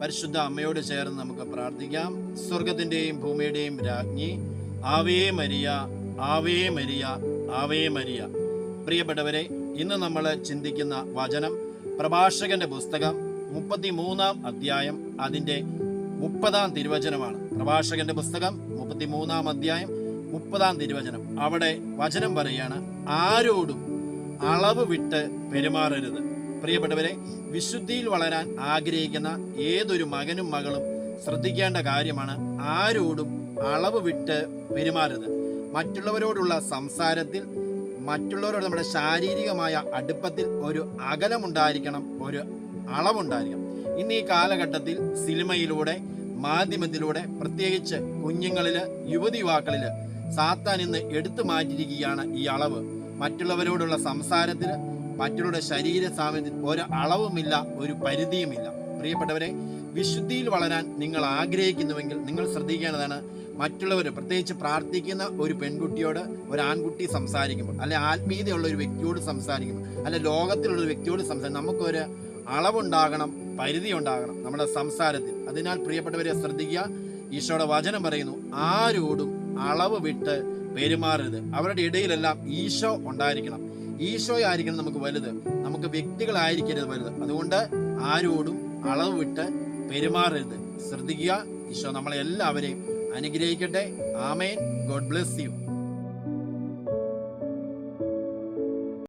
പരിശുദ്ധ അമ്മയോട് ചേർന്ന് നമുക്ക് പ്രാർത്ഥിക്കാം. സ്വർഗത്തിന്റെയും ഭൂമിയുടെയും രാജ്ഞി. Ave Maria Ave Maria Ave Maria. പ്രിയപ്പെട്ടവരെ ഇന്ന് നമ്മൾ ചിന്തിക്കുന്ന വചനം പ്രഭാഷകന്റെ പുസ്തകം മുപ്പത്തിമൂന്നാം അധ്യായം അതിന്റെ മുപ്പതാം തിരുവചനമാണ്. പ്രഭാഷകന്റെ പുസ്തകം മുപ്പത്തിമൂന്നാം അധ്യായം മുപ്പതാം തിരുവചനം. അവിടെ വചനം പറയാണ് ആരോടും അളവ് വിട്ട് പെരുമാറരുത്. പ്രിയപ്പെട്ടവരെ വിശുദ്ധിയിൽ വളരാൻ ആഗ്രഹിക്കുന്ന ഏതൊരു മകനും മകളും ശ്രദ്ധിക്കേണ്ട കാര്യമാണ് ആരോടും അളവ് വിട്ട് പെരുമാറരുത് മറ്റുള്ളവരോടുള്ള സംസാരത്തിൽ മറ്റുള്ളവരോട് നമ്മുടെ ശാരീരികമായ അടുപ്പത്തിൽ ഒരു അകലമുണ്ടായിരിക്കണം ഒരു അളവുണ്ടായിരിക്കണം. ഇന്ന് ഈ കാലഘട്ടത്തിൽ സിനിമയിലൂടെ മാധ്യമത്തിലൂടെ പ്രത്യേകിച്ച് കുഞ്ഞുങ്ങളിൽ യുവതി യുവാക്കളിൽ സാത്താൻ ഇന്ന് എടുത്തു മാറ്റിയിരിക്കുകയാണ് ഈ അളവ്. മറ്റുള്ളവരോടുള്ള സംസാരത്തിന് മറ്റുള്ളവരുടെ ശരീര സാമ്യത്തിൽ ഒരു അളവുമില്ല ഒരു പരിധിയുമില്ല. പ്രിയപ്പെട്ടവരെ വിശുദ്ധിയിൽ വളരാൻ നിങ്ങൾ ആഗ്രഹിക്കുന്നുവെങ്കിൽ നിങ്ങൾ ശ്രദ്ധിക്കേണ്ടതാണ് മറ്റുള്ളവർ പ്രത്യേകിച്ച് പ്രാർത്ഥിക്കുന്ന ഒരു പെൺകുട്ടിയോട് ഒരു ആൺകുട്ടി സംസാരിക്കുമ്പോൾ അല്ലെ ആത്മീയതയുള്ള ഒരു വ്യക്തിയോട് സംസാരിക്കുമ്പോൾ അല്ലെ ലോകത്തിലുള്ള ഒരു വ്യക്തിയോട് സംസാരിക്കും നമുക്കൊരു അളവുണ്ടാകണം പരിധി ഉണ്ടാകണം നമ്മുടെ സംസാരത്തിൽ. അതിനാൽ പ്രിയപ്പെട്ടവരെ ശ്രദ്ധിക്കുക. ഈശോയുടെ വചനം പറയുന്നു ആരോടും അളവ് വിട്ട് പെരുമാറരുത്. അവരുടെ ഇടയിലെല്ലാം ഈശോ ഉണ്ടായിരിക്കണം. ഈശോ ആയിരിക്കണം നമുക്ക് വലുത്. നമുക്ക് വ്യക്തികളായിരിക്കരുത് വലുത്. അതുകൊണ്ട് ആരോടും അളവ് വിട്ട് പെരുമാറരുത്. ശ്രദ്ധിക്കുക. ഈശോ നമ്മളെ എല്ലാവരെയും അനുഗ്രഹിക്കട്ടെ. ആമേൻ. God bless you.